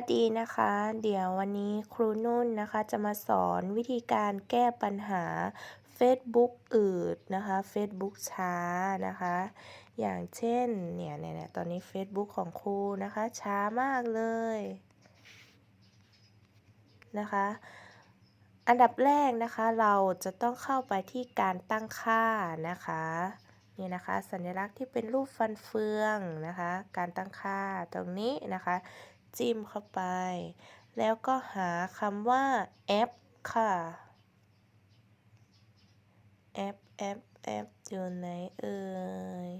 สดีนะคะ เดี๋ยววันนี้ครูนุ่นนะคะจะมาสอนวิธีการแก้ปัญหา Facebook อืดนะคะ Facebook ช้านะคะ อย่างเช่นเนี่ยเนี่ยตอนนี้ Facebook ของครูนะคะช้ามากเลยนะคะ อันดับแรกนะคะเราจะต้องเข้าไปที่การตั้งค่านะคะนี่นะคะสัญลักษณ์ที่เป็นรูปฟันเฟืองนะคะ การตั้งค่าตรงนี้นะคะ จิ้มเข้าไป แล้วก็หาคำว่าแอปค่ะแอปแอปแอปอยู่ไหนเอ่ย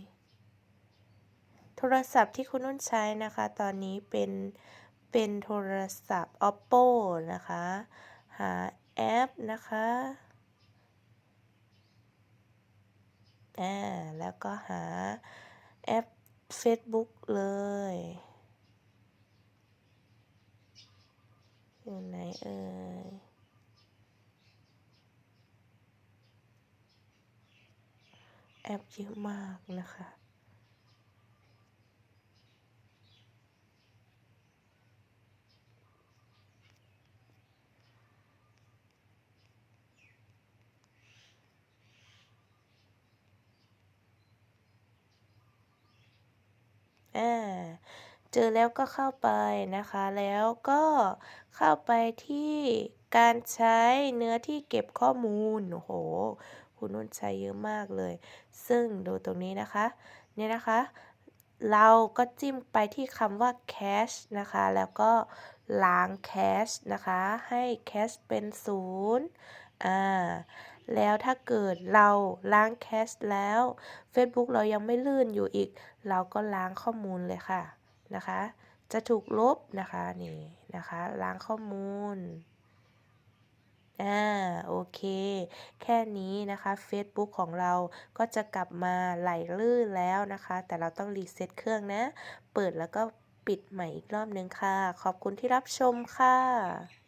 โทรศัพท์ที่คุณนุ่นใช้นะคะ ตอนนี้เป็น เป็นโทรศัพท์ oppo นะคะ หาแอปนะคะอ่าแล้วก็หาแอป Facebook เลย อยู่ไหน เอ่ยแอปเยอะมากนะคะอ่า เจอแล้วก็เข้าไปนะคะ แล้วก็เข้าไปที่การใช้เนื้อที่เก็บข้อมูลโอ้โหคุณนุ่นใช้เยอะมากเลย ซึ่งดูตรงนี้นะคะเนี่ยนะคะ เราก็จิ้มไปที่คำว่า cache นะคะ แล้วก็ล้าง cache นะคะ ให้ cache เป็นศูนย์อ่าแล้วถ้าเกิดเราล้างแคชแล้ว Facebook เรายังไม่ลื่นอยู่อีก เราก็ล้างข้อมูลเลยค่ะ นะคะ จะถูกลบนะคะนี่นะคะล้างข้อมูลอ่าโอเค แค่นี้นะคะ Facebook ของเราก็จะกลับมาไหลลื่นแล้วนะคะ แต่เราต้องรีเซ็ตเครื่องนะ เปิดแล้วก็ปิดใหม่อีกรอบนึงค่ะ ขอบคุณที่รับชมค่ะ